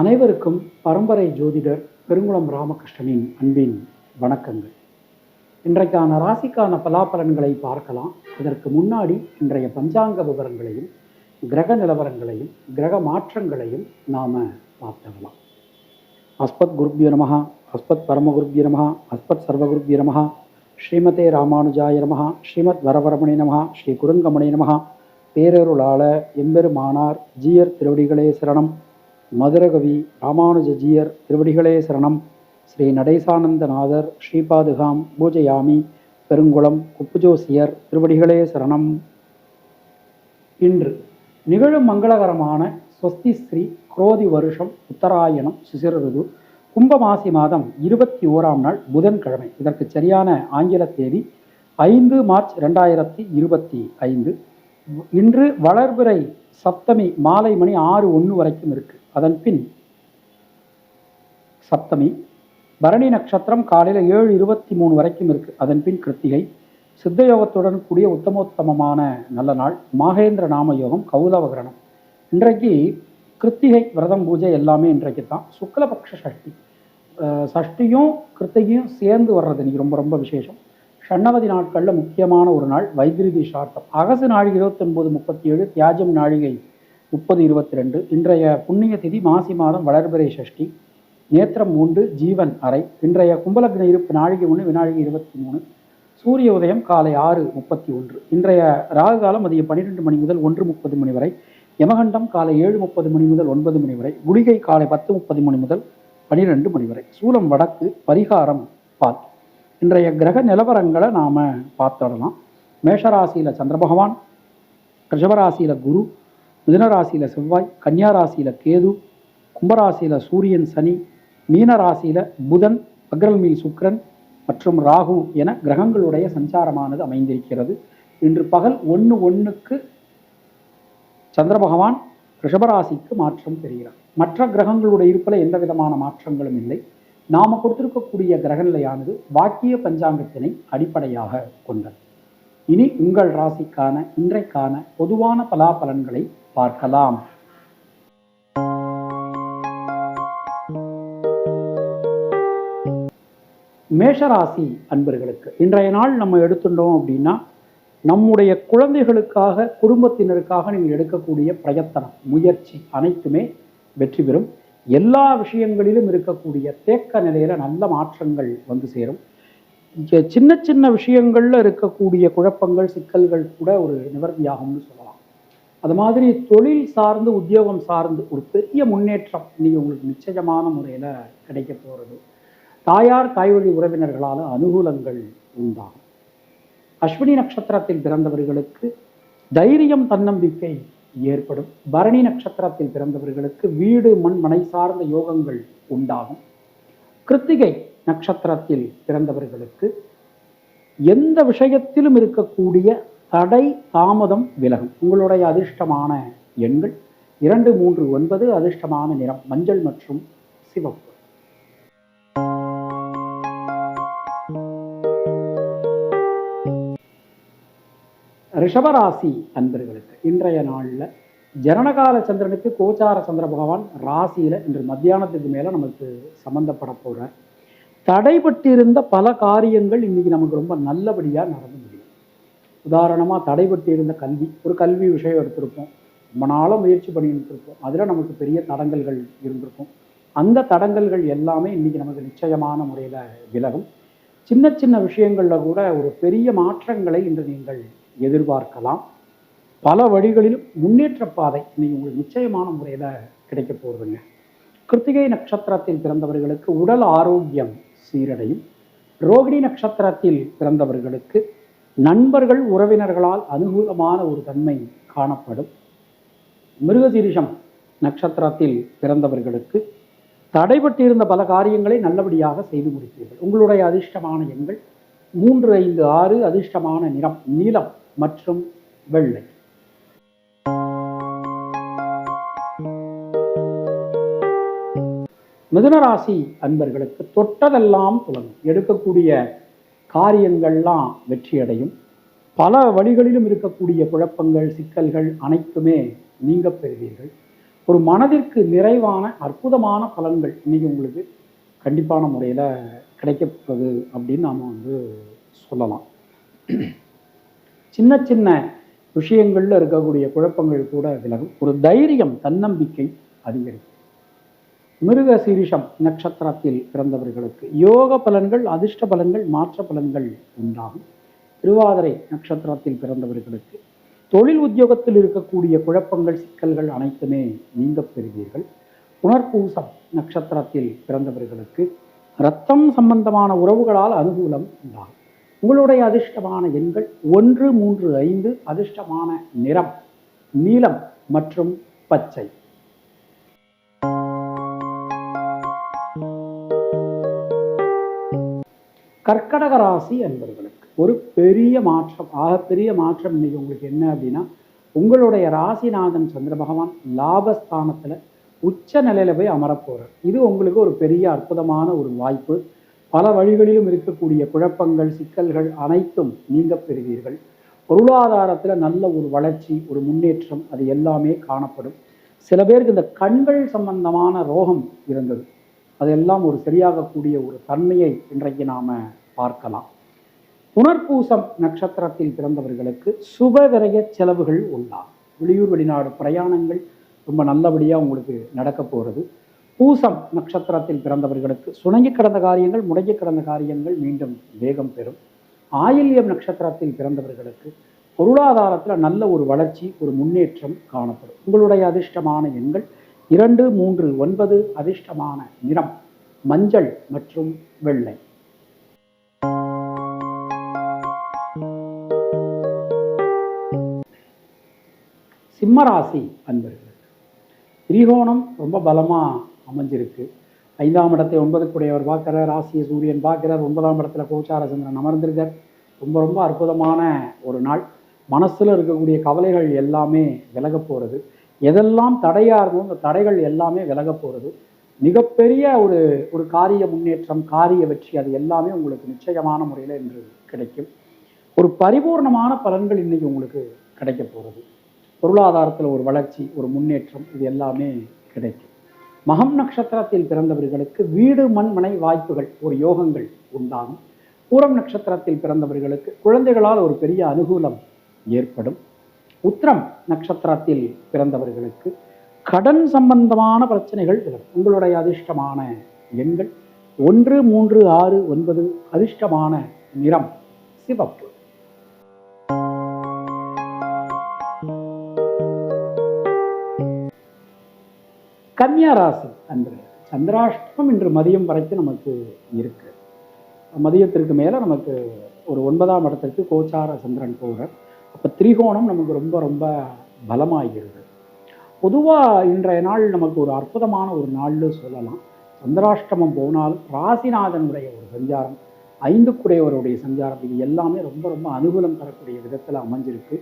அனைவருக்கும் பரம்பரை ஜோதிடர் பெருங்குளம் ராமகிருஷ்ணனின் அன்பின் வணக்கங்கள். இன்றைக்கான ராசிக்கான பலாபலன்களை பார்க்கலாம். அதற்கு முன்னாடி இன்றைய பஞ்சாங்க விவரங்களையும் கிரக நிலவரங்களையும் கிரக மாற்றங்களையும் நாம் பார்த்துடலாம். அஸ்பத் குருப்ய அஸ்பத் பரமகுருப்ய நமஹ அஸ்பத் சர்வகுருப்ய நமஹ ஸ்ரீமதே ராமானுஜாய நமகா ஸ்ரீமத் வரவரமணி நமகா ஸ்ரீ குருங்கமணி நமகா பேரருளாள எம்பெருமானார் ஜீயர் திருவடிகளே சரணம். மதுரகவி ராமானுஜஜியர் திருவடிகளே சரணம். ஸ்ரீ நடேசானந்தநாதர் ஸ்ரீபாதுகாம் பூஜயாமி பெருங்குளம் குப்புஜோசியர் திருவடிகளே சரணம். இன்று நிகழும் மங்களகரமான ஸ்வஸ்தி ஸ்ரீ குரோதி வருஷம் உத்தராயணம் சிசிர ருது கும்பமாசி மாதம் இருபத்தி ஓராம் நாள் புதன்கிழமை. இதற்கு சரியான ஆங்கில தேதி ஐந்து மார்ச் ரெண்டாயிரத்தி இருபத்தி ஐந்து. இன்று வளர்பிறை சப்தமி மாலை மணி ஆறு ஒன்று வரைக்கும் இருக்கு. அதன் பின் சப்தமி பரணி நட்சத்திரம் காலையில் ஏழு இருபத்தி மூணு வரைக்கும் இருக்கு. அதன் பின் கிருத்திகை சித்தயோகத்துடன் கூடிய உத்தமோத்தமமான நல்ல நாள் மாகேந்திர நாம யோகம் கௌதவகரணம் இன்றைக்கு கிருத்திகை விரதம் பூஜை எல்லாமே இன்றைக்கு தான். சுக்லபக்ஷ சஷ்டி. அஹ் சஷ்டியும் கிருத்திகையும் சேர்ந்து வர்றது இன்றைக்கி ரொம்ப ரொம்ப விசேஷம். ஷண்ணவதி நாட்களில் முக்கியமான ஒரு நாள் வைத்திருதி சார்த்தம் அகசு நாழிகை இருபத்தொன்பது முப்பத்தி ஏழு தியாஜம் நாழிகை முப்பது இருபத்தி ரெண்டு இன்றைய புண்ணிய திதி மாசி மாதம் வளர்பிறை சஷ்டி நேத்திரம் மூன்று ஜீவன் அறை. இன்றைய கும்பலக்ன இருப்பு நாழிகை ஒன்று வினாழிகை இருபத்தி மூணு. சூரிய உதயம் காலை ஆறு முப்பத்தி ஒன்று. இன்றைய ராகு காலம் மதியம் பன்னிரெண்டு மணி முதல் ஒன்று முப்பது மணி வரை. யமகண்டம் காலை ஏழு முப்பது மணி முதல் ஒன்பது மணி வரை. குளிகை காலை பத்து முப்பது மணி முதல் பனிரெண்டு மணி வரை. சூலம் வடக்கு பரிகாரம் பாத். இன்றைய கிரக நிலவரங்களை நாம் பார்த்துடலாம். மேஷராசியில் சந்திர பகவான் ரிஷபராசியில் குரு மிதுனராசியில் செவ்வாய் கன்னியாராசியில் கேது கும்பராசியில் சூரியன் சனி மீனராசியில் புதன் அக்ரல்மீல் சுக்கிரன் மற்றும் ராகு என கிரகங்களுடைய சஞ்சாரமானது அமைந்திருக்கிறது. இன்று பகல் ஒன்று ஒன்றுக்கு சந்திர பகவான் ரிஷபராசிக்கு மாற்றம் பெறுகிறார். மற்ற கிரகங்களுடைய இருப்பில் எந்த விதமான மாற்றங்களும் இல்லை. நாம கொடுத்திருக்கக்கூடிய கிரகநிலையானது வாக்கிய பஞ்சாங்கத்தினை அடிப்படையாக கொண்டது. இனி உங்கள் ராசிக்கான இன்றைக்கான பொதுவான பலாபலன்களை பார்க்கலாம். மேஷராசி அன்பர்களுக்கு இன்றைய நாள் நம்ம எடுத்துட்டோம் அப்படின்னா நம்முடைய குழந்தைகளுக்காக குடும்பத்தினருக்காக நீங்கள் எடுக்கக்கூடிய பிரயத்தனம் முயற்சி அனைத்துமே வெற்றி பெறும். எல்லா விஷயங்களிலும் இருக்கக்கூடிய தேக்க நிலையில நல்ல மாற்றங்கள் வந்து சேரும். சின்ன சின்ன விஷயங்கள்ல இருக்கக்கூடிய குழப்பங்கள் சிக்கல்கள் கூட ஒரு நிவர்த்தியாகும்னு சொல்லலாம். அது மாதிரி தொழில் சார்ந்து உத்தியோகம் சார்ந்து ஒரு பெரிய முன்னேற்றம் இன்றைக்கி உங்களுக்கு நிச்சயமான முறையில கிடைக்க போறது. தாயார் தாய்வழி உறவினர்களால் அனுகூலங்கள் உண்டாகும். அஸ்வினி நட்சத்திரத்தில் பிறந்தவர்களுக்கு தைரியம் தன்னம்பிக்கை ஏற்படும். பரணி நட்சத்திரத்தில் பிறந்தவர்களுக்கு வீடு மண் மனை சார்ந்த யோகங்கள் உண்டாகும். கிருத்திகை நட்சத்திரத்தில் பிறந்தவர்களுக்கு எந்த விஷயத்திலும் இருக்கக்கூடிய தடை தாமதம் விலகும். உங்களுடைய அதிர்ஷ்டமான எண்கள் இரண்டு மூன்று ஒன்பது அதிர்ஷ்டமான நிறம் மஞ்சள் மற்றும் சிவப்பு. ரிஷபராசி அன்பர்களுக்கு இன்றைய நாளில் ஜனனகால சந்திரனுக்கு கோச்சார சந்திர பகவான் ராசியில் இன்று மத்தியானத்துக்கு மேலே நமக்கு சம்மந்தப்பட போகிறார் தடைபட்டிருந்த பல காரியங்கள் இன்னைக்கு நமக்கு ரொம்ப நல்லபடியாக நடந்து உதாரணமாக தடைபட்டு இருந்த கல்வி ஒரு கல்வி விஷயம் எடுத்திருப்போம். ரொம்ப நாளாக முயற்சி பண்ணிட்டு இருப்போம். அதில் நமக்கு பெரிய தடங்கல்கள் இருந்திருக்கும். அந்த தடங்கல்கள் எல்லாமே இன்னைக்கு நமக்கு நிச்சயமான முறையில் விலகும். சின்ன சின்ன விஷயங்களில் கூட ஒரு பெரிய மாற்றங்களை இன்று நீங்கள் எதிர்பார்க்கலாம். பல வழிகளிலும் முன்னேற்ற பாதை இன்னைக்கு உங்களுக்கு நிச்சயமான முறையில் கிடைக்க போகுதுங்க. கிருத்திகை நட்சத்திரத்தில் பிறந்தவர்களுக்கு உடல் ஆரோக்கியம் சீரடையும். ரோகிணி நட்சத்திரத்தில் பிறந்தவர்களுக்கு நண்பர்கள் உறவினர்களால் அனுகூலமான ஒரு தன்மை காணப்படும். மிருகசீரிஷம் நட்சத்திரத்தில் பிறந்தவர்களுக்கு தடைபட்டிருந்த பல காரியங்களை நல்லபடியாக செய்து முடிப்பீர்கள் உங்களுடைய அதிர்ஷ்டமான எண்கள் மூன்று ஐந்து ஆறு அதிர்ஷ்டமான நிறம் நீலம் மற்றும் வெள்ளை. மிதுனராசி அன்பர்களுக்கு தொட்டதெல்லாம் துலங்கும். எடுக்கக்கூடிய காரியங்கள்லாம் வெற்றியடையும். பல வழிகளிலும் இருக்கக்கூடிய குழப்பங்கள் சிக்கல்கள் அனைத்துமே நீங்க பெறுவீர்கள். ஒரு மனதிற்கு நிறைவான அற்புதமான பலன்கள் இன்றைக்கி உங்களுக்கு கண்டிப்பான முறையில் கிடைக்கப்போகுது அப்படின்னு நாம் வந்து சொல்லலாம். சின்ன சின்ன விஷயங்களில் இருக்கக்கூடிய குழப்பங்கள் கூட விலகும். ஒரு தைரியம் தன்னம்பிக்கை அதிகரிக்கும். மிருக சீரிஷம் நட்சத்திரத்தில் பிறந்தவர்களுக்கு யோக பலன்கள் அதிர்ஷ்ட பலன்கள் மாற்ற பலன்கள் உண்டாகும். திருவாதிரை நட்சத்திரத்தில் பிறந்தவர்களுக்கு தொழில் உத்தியோகத்தில் இருக்கக்கூடிய குழப்பங்கள் சிக்கல்கள் அனைத்துமே நீங்க பெறுவீர்கள். புனர்பூசம் நட்சத்திரத்தில் பிறந்தவர்களுக்கு இரத்தம் சம்பந்தமான உறவுகளால் அனுகூலம் உண்டாகும். உங்களுடைய அதிர்ஷ்டமான எண்கள் ஒன்று மூன்று ஐந்து அதிர்ஷ்டமான நிறம் நீலம் மற்றும் பச்சை. கர்க்கடக ராசி என்பவர்களுக்கு ஒரு பெரிய மாற்றம் ஆகப்பெரிய மாற்றம் இன்னைக்கு உங்களுக்கு என்ன அப்படின்னா உங்களுடைய ராசிநாதன் சந்திர பகவான் லாபஸ்தானத்தில் உச்ச நிலையில போய் அமரப்போகிறார் இது உங்களுக்கு ஒரு பெரிய அற்புதமான ஒரு வாய்ப்பு. பல வழிகளிலும் இருக்கக்கூடிய குழப்பங்கள் சிக்கல்கள் அனைத்தும் நீங்க பெறுவீர்கள். பொருளாதாரத்தில் நல்ல ஒரு வளர்ச்சி ஒரு முன்னேற்றம் அது எல்லாமே காணப்படும். சில பேருக்கு இந்த கண்கள் சம்பந்தமான ரோகம் இருந்தது. அதெல்லாம் ஒரு சரியாகக்கூடிய ஒரு தன்மையை இன்றைக்கு நாம் பார்க்கலாம். புனர்பூசம் நட்சத்திரத்தில் பிறந்தவர்களுக்கு சுப விரய செலவுகள் உண்டாகும் வெளியூர் வெளிநாடு பிரயாணங்கள் ரொம்ப நல்லபடியாக உங்களுக்கு நடக்க போகிறது பூசம் நட்சத்திரத்தில் பிறந்தவர்களுக்கு சுணங்கி கிடந்த காரியங்கள் முடங்கி கிடந்த காரியங்கள் மீண்டும் வேகம் பெறும். ஆயில்யம் நட்சத்திரத்தில் பிறந்தவர்களுக்கு பொருளாதாரத்தில் நல்ல ஒரு வளர்ச்சி ஒரு முன்னேற்றம் காணப்படும். உங்களுடைய அதிர்ஷ்டமான எண்கள் இரண்டு மூன்று ஒன்பது அதிர்ஷ்டமான நிறம் மஞ்சள் மற்றும் வெள்ளை. சிம்மராசி அன்பர்களுக்கு திரிகோணம் ரொம்ப பலமாக அமைஞ்சிருக்கு. ஐந்தாம் இடத்தை ஒன்பதுக்குடையவர் பார்க்கிறார் ராசிய சூரியன் பார்க்கிறார் ஒன்பதாம் இடத்துல கோச்சார சந்திரன் அமர்ந்திருக்கார். ரொம்ப ரொம்ப அற்புதமான ஒரு நாள். மனசில் இருக்கக்கூடிய கவலைகள் எல்லாமே விலக போகிறது எதெல்லாம் தடையாக இருந்தோ அந்த தடைகள் எல்லாமே விலக போகிறது மிகப்பெரிய ஒரு ஒரு காரிய முன்னேற்றம் காரிய வெற்றி அது எல்லாமே உங்களுக்கு நிச்சயமான முறையில் இன்று கிடைக்கும். ஒரு பரிபூர்ணமான பலன்கள் இன்னைக்கு உங்களுக்கு கிடைக்க போகிறது பொருளாதாரத்தில் ஒரு வளர்ச்சி ஒரு முன்னேற்றம் இது எல்லாமே கிடைக்கும். மகம் நட்சத்திரத்தில் பிறந்தவர்களுக்கு வீடு மண்மனை வாய்ப்புகள் ஒரு யோகங்கள் உண்டாகும். பூரம் நட்சத்திரத்தில் பிறந்தவர்களுக்கு குழந்தைகளால் ஒரு பெரிய அனுகூலம் ஏற்படும். உத்திரம் நட்சத்திரத்தில் பிறந்தவர்களுக்கு கடன் சம்பந்தமான பிரச்சனைகள் விலகும். உங்களுடைய அதிர்ஷ்டமான எண்கள் ஒன்று மூன்று ஆறு ஒன்பது அதிர்ஷ்டமான நிறம் சிவப்பு. கன்னியாராசி அன்று சந்திராஷ்டமம் இன்று மதியம் வரைக்கும் நமக்கு இருக்கு. மதியத்திற்கு மேலே நமக்கு ஒரு ஒன்பதாம் இடத்திற்கு கோச்சார சந்திரன் போகிறார் அப்போ திரிகோணம் நமக்கு ரொம்ப ரொம்ப பலமாகிறது. பொதுவாக இன்றைய நாள் நமக்கு ஒரு அற்புதமான ஒரு நாள்னு சொல்லலாம். சந்திராஷ்டமம் போனால் ராசிநாதனுடைய ஒரு சஞ்சாரம் ஐந்துக்குடையவருடைய சஞ்சாரம் இது எல்லாமே ரொம்ப ரொம்ப அனுகூலம் தரக்கூடிய விதத்தில் அமைஞ்சிருக்கு.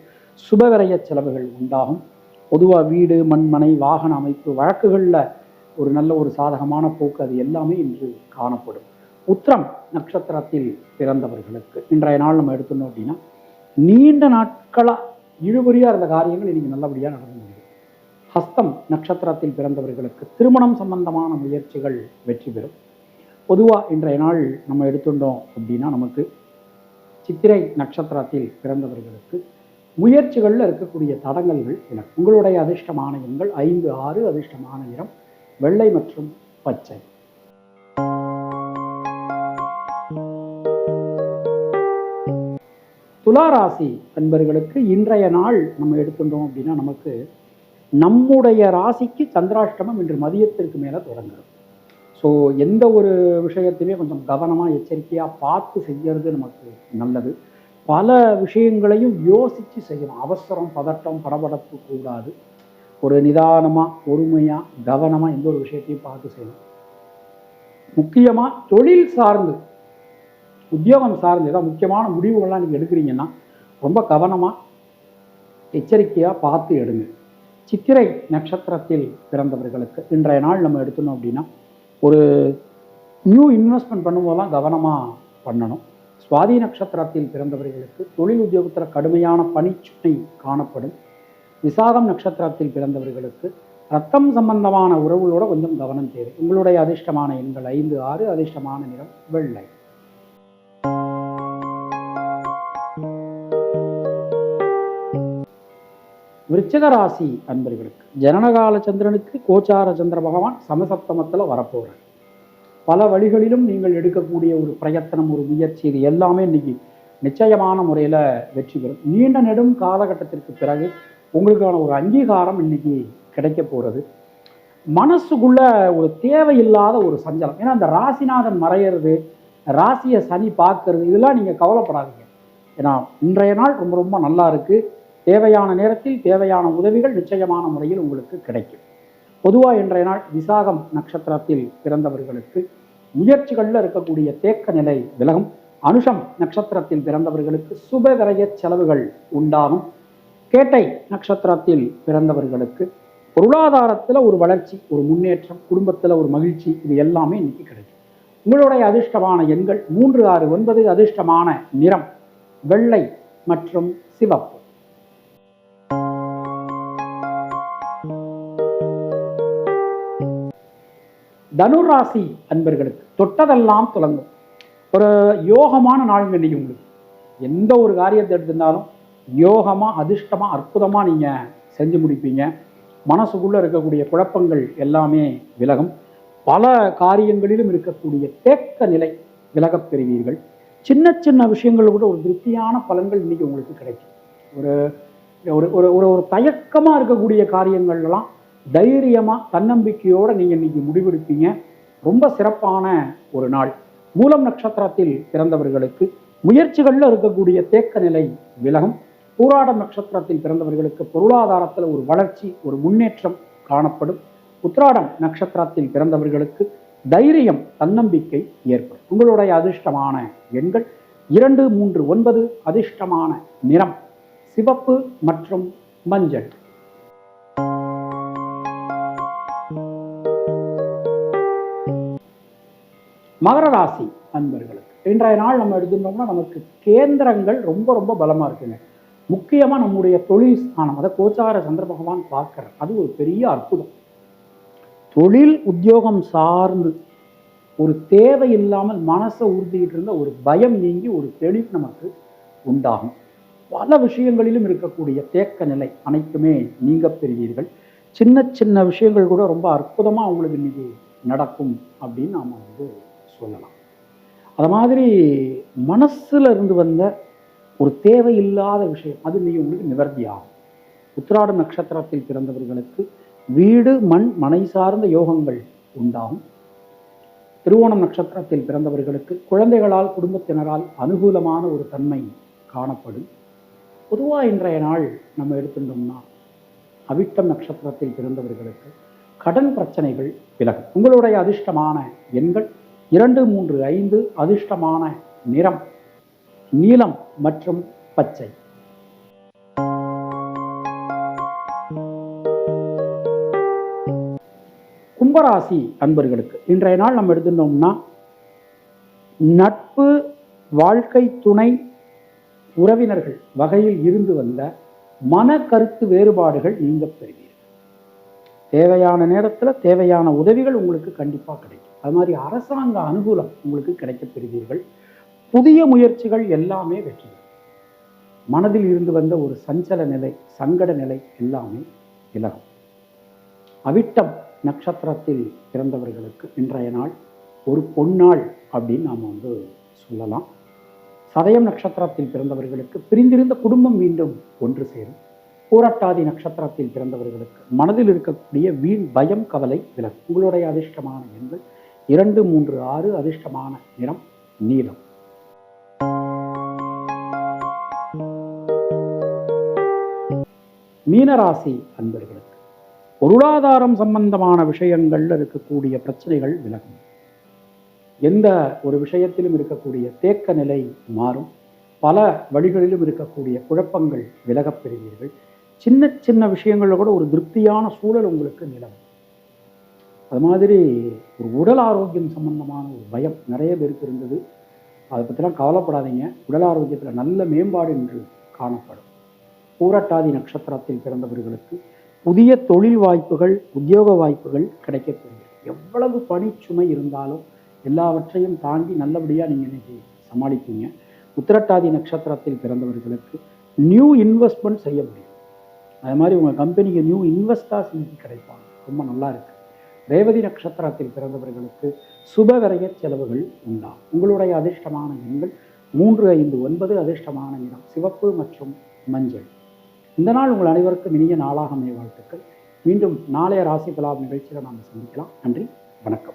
சுபவிரய செலவுகள் உண்டாகும். பொதுவாக வீடு மண்மனை வாகன அமைப்பு வழக்குகளில் ஒரு நல்ல ஒரு சாதகமான போக்கு அது எல்லாமே இன்று காணப்படும். உத்திரம் நட்சத்திரத்தில் பிறந்தவர்களுக்கு இன்றைய நாள் நம்ம எடுத்துனோம் அப்படின்னா நீண்ட நாட்களாக இழுபறியாக இருந்த காரியங்கள் நீங்கள் நல்லபடியாக நடந்து முடியும் ஹஸ்தம் நட்சத்திரத்தில் பிறந்தவர்களுக்கு திருமணம் சம்பந்தமான முயற்சிகள் வெற்றி பெறும். பொதுவாக இன்றைய நாள் நம்ம எடுத்துட்டோம் அப்படின்னா நமக்கு சித்திரை நட்சத்திரத்தில் பிறந்தவர்களுக்கு முயற்சிகளில் இருக்கக்கூடிய தடங்கல்கள் விலகும் உங்களுடைய அதிர்ஷ்டமான எண்கள் ஐந்து ஆறு அதிர்ஷ்டமான நிறம் வெள்ளை மற்றும் பச்சை. துளாராசி அன்பர்களுக்கு இன்றைய நாள் நம்ம எடுத்துட்டோம் அப்படின்னா நமக்கு நம்முடைய ராசிக்கு சந்திராஷ்டமம் இன்று மதியத்திற்கு மேலே தொடங்குறது ஸோ எந்த ஒரு விஷயத்தையுமே கொஞ்சம் கவனமாக எச்சரிக்கையாக பார்த்து செய்யறது நமக்கு நல்லது. பல விஷயங்களையும் யோசித்து செய்யணும். அவசரம் பதட்டம் படபடப்பு கூடாது. ஒரு நிதானமாக பொறுமையாக கவனமாக எந்த ஒரு விஷயத்தையும் பார்த்து செய்யணும். முக்கியமாக தொழில் சார்ந்து உத்தியோகம் சார்ந்து ஏதாவது முக்கியமான முடிவுகள்லாம் நீங்கள் எடுக்கிறீங்கன்னா ரொம்ப கவனமாக எச்சரிக்கையாக பார்த்து எடுங்க. சித்திரை நட்சத்திரத்தில் பிறந்தவர்களுக்கு இன்றைய நாள் நம்ம எடுத்தோம் அப்படின்னா ஒரு நியூ இன்வெஸ்ட்மெண்ட் பண்ணும்போதெல்லாம் கவனமாக பண்ணணும். சுவாதி நட்சத்திரத்தில் பிறந்தவர்களுக்கு தொழில் உத்தியோகத்தில் கடுமையான பணிச்சுமை காணப்படும். விசாகம் நட்சத்திரத்தில் பிறந்தவர்களுக்கு ரத்தம் சம்பந்தமான உறவுகளோட கொஞ்சம் கவனம் தேவை. உங்களுடைய அதிர்ஷ்டமான எண்கள் ஐந்து ஆறு அதிர்ஷ்டமான நிறம் வெள்ளை. விருச்சிக ராசி அன்பர்களுக்கு ஜனனகால சந்திரனுக்கு கோச்சார சந்திர பகவான் சமசப்தமத்தில் வரப்போகிறார் பல வழிகளிலும் நீங்கள் எடுக்கக்கூடிய ஒரு பிரயத்தனம் ஒரு முயற்சி இது எல்லாமே இன்னைக்கு நிச்சயமான முறையில் வெற்றி பெறும். நீண்ட நெடும் காலகட்டத்திற்கு பிறகு உங்களுக்கான ஒரு அங்கீகாரம் இன்னைக்கு கிடைக்க போகிறது மனசுக்குள்ள ஒரு தேவையில்லாத ஒரு சஞ்சலம். ஏன்னா அந்த ராசிநாதன் மறையிறது ராசியை சனி பார்க்கறது இதெல்லாம் நீங்கள் கவலைப்படாதீங்க. ஏன்னா இன்றைய நாள் ரொம்ப ரொம்ப நல்லா இருக்குது தேவையான நேரத்தில் தேவையான உதவிகள் நிச்சயமான முறையில் உங்களுக்கு கிடைக்கும். பொதுவாக இன்றைய நாள் விசாகம் நட்சத்திரத்தில் பிறந்தவர்களுக்கு முயற்சிகளில் இருக்கக்கூடிய தேக்க நிலை விலகும். அனுஷம் நட்சத்திரத்தில் பிறந்தவர்களுக்கு சுப விரய செலவுகள் உண்டாகும். கேட்டை நட்சத்திரத்தில் பிறந்தவர்களுக்கு பொருளாதாரத்தில் ஒரு வளர்ச்சி ஒரு முன்னேற்றம் குடும்பத்தில் ஒரு மகிழ்ச்சி இது எல்லாமே இன்னைக்கு கிடைக்கும். உங்களுடைய அதிர்ஷ்டமான எண்கள் மூன்று ஆறு ஒன்பது அதிர்ஷ்டமான நிறம் வெள்ளை மற்றும் சிவப்பு. தனுராசி அன்பர்களுக்கு தொட்டதெல்லாம் துலங்கும். ஒரு யோகமான நாளுங்க இன்னைக்கு உங்களுக்கு. எந்த ஒரு காரியத்தை எடுத்திருந்தாலும் யோகமாக அதிர்ஷ்டமாக அற்புதமாக நீங்கள் செஞ்சு முடிப்பீங்க. மனசுக்குள்ளே இருக்கக்கூடிய குழப்பங்கள் எல்லாமே விலகும். பல காரியங்களிலும் இருக்கக்கூடிய தேக்க நிலை விலகப் பெறுவீர்கள். சின்ன சின்ன விஷயங்கள் கூட ஒரு திருப்தியான பலன்கள் இன்றைக்கி உங்களுக்கு கிடைக்கும். ஒரு ஒரு ஒரு ஒரு ஒரு இருக்கக்கூடிய காரியங்கள்லாம் தைரியமா தன்னம்பிக்கையோட நீங்க இன்னைக்கு முடிவெடுப்பீங்க. ரொம்ப சிறப்பான ஒரு நாள். மூலம் நட்சத்திரத்தில் பிறந்தவர்களுக்கு முயற்சிகளில் இருக்கக்கூடிய தேக்க நிலை விலகும். பூராடம் நட்சத்திரத்தில் பிறந்தவர்களுக்கு பொருளாதாரத்தில் ஒரு வளர்ச்சி ஒரு முன்னேற்றம் காணப்படும். உத்ராடம் நட்சத்திரத்தில் பிறந்தவர்களுக்கு தைரியம் தன்னம்பிக்கை ஏற்படும். உங்களுடைய அதிர்ஷ்டமான எண்கள் இரண்டு மூன்று ஒன்பது அதிர்ஷ்டமான நிறம். சிவப்பு மற்றும் மஞ்சள். மகர ராசி அன்பர்களுக்கு. இன்றைய நாள் நம்ம எடுத்துட்டோம்னா நமக்கு கேந்திரங்கள் ரொம்ப ரொம்ப பலமா இருக்குங்க. முக்கியமா நம்முடைய தொழில் ஸ்தானம் அதை கோச்சார சந்திர பகவான் பார்க்கிறார் அது ஒரு பெரிய அற்புதம். தொழில் உத்தியோகம் சார்ந்து ஒரு தேவை இல்லாமல் மனசை உறுத்திக்கிட்டு இருந்த ஒரு பயம் நீங்கி ஒரு தெளிவு நமக்கு உண்டாகும். பல விஷயங்களிலும் இருக்கக்கூடிய தேக்க நிலை அனைத்துமே நீங்க பெறுவீர்கள். சின்ன சின்ன விஷயங்கள் கூட ரொம்ப அற்புதமாக உங்களுக்கு இன்னைக்கு நடக்கும் அப்படின்னு நாம் வந்து சொல்லலாம். அது மாதிரி மனசுல இருந்து வந்த ஒரு தேவையில்லாத விஷயம் அது நீ உங்களுக்கு நிவர்த்தியாகும். உத்திராட நட்சத்திரத்தில் பிறந்தவர்களுக்கு வீடு மண் மனை சார்ந்த யோகங்கள் உண்டாகும். திருவோணம் நட்சத்திரத்தில் பிறந்தவர்களுக்கு குழந்தைகளால் குடும்பத்தினரால் அனுகூலமான ஒரு தன்மை காணப்படும். பொதுவாக இன்றைய நாள் நம்ம எடுத்துட்டோம்னா அவிட்டம் நட்சத்திரத்தில் பிறந்தவர்களுக்கு கடன் பிரச்சனைகள் விலகும். உங்களுடைய அதிர்ஷ்டமான எண்கள் இரண்டு மூன்று ஐந்து அதிர்ஷ்டமான நிறம் நீலம் மற்றும் பச்சை. கும்பராசி அன்பர்களுக்கு இன்றைய நாள் நம்ம எடுத்துட்டோம்னா நட்பு வாழ்க்கை துணை உறவினர்கள் வகையில் இருந்து வந்த மன கருத்து வேறுபாடுகள் நீங்க பெறுவீர்கள். தேவையான நேரத்தில் தேவையான உதவிகள் உங்களுக்கு கண்டிப்பாக கிடைக்கும். அது மாதிரி அரசாங்க அனுகூலம் உங்களுக்கு கிடைக்கப் பெறுவீர்கள். புதிய முயற்சிகள் எல்லாமே வெற்றி மனதில் இருந்து வந்த ஒரு சஞ்சல நிலை சங்கட நிலை எல்லாமே விலகும். அவிட்டம் நட்சத்திரத்தில் பிறந்தவர்களுக்கு இன்றைய நாள் ஒரு பொன்னாள் அப்படின்னு நாம் வந்து சொல்லலாம். சதயம் நட்சத்திரத்தில் பிறந்தவர்களுக்கு பிரிந்திருந்த குடும்பம் மீண்டும் ஒன்று சேரும். பூரட்டாதி நட்சத்திரத்தில் பிறந்தவர்களுக்கு மனதில் இருக்கக்கூடிய வீண் பயம் கவலை விலகும். உங்களுடைய அதிர்ஷ்டமான எண்கள் இரண்டு மூன்று ஆறு அதிர்ஷ்டமான நிறம் நீலம். மீனராசி அன்பர்களுக்கு பொருளாதாரம் சம்பந்தமான விஷயங்கள்ல இருக்கக்கூடிய பிரச்சனைகள் விலகும். எந்த ஒரு விஷயத்திலும் இருக்கக்கூடிய தேக்க நிலை மாறும். பல வழிகளிலும் இருக்கக்கூடிய குழப்பங்கள் விலகப் பெறுவீர்கள். சின்ன சின்ன விஷயங்களில் கூட ஒரு திருப்தியான சூழல் உங்களுக்கு நிலவும். அது மாதிரி ஒரு உடல் ஆரோக்கியம் சம்பந்தமான ஒரு பயம் நிறைய பேருக்கு இருந்தது. அதை பற்றிலாம் கவலைப்படாதீங்க. உடல் ஆரோக்கியத்தில் நல்ல மேம்பாடு என்று காணப்படும். பூரட்டாதி நட்சத்திரத்தில் பிறந்தவர்களுக்கு புதிய தொழில் வாய்ப்புகள் உத்தியோக வாய்ப்புகள் கிடைக்கக்கூடிய எவ்வளவு பணிச்சுமை இருந்தாலும் எல்லாவற்றையும் தாண்டி நல்லபடியாக நீங்கள் இன்னைக்கு சமாளிப்பீங்க. உத்திரட்டாதி நட்சத்திரத்தில் பிறந்தவர்களுக்கு நியூ இன்வெஸ்ட்மெண்ட் செய்ய முடியும். அது மாதிரி உங்கள் கம்பெனிக்கு நியூ இன்வெஸ்டாக இன்னைக்கு கிடைப்பாங்க. ரொம்ப நல்லா இருக்குது ரேவதி நட்சத்திரத்தில் பிறந்தவர்களுக்கு சுப செலவுகள் உண்டாம் உங்களுடைய அதிர்ஷ்டமான எண்கள் மூன்று ஐந்து ஒன்பது அதிர்ஷ்டமான நிறம் சிவப்பு மற்றும் மஞ்சள். இந்த நாள் உங்கள் அனைவருக்கும் இனிய நாளாக அமைய வாழ்த்துக்கள். மீண்டும் நாளைய ராசி பலாப் நிகழ்ச்சியில் நாம் சந்திக்கலாம். நன்றி வணக்கம்.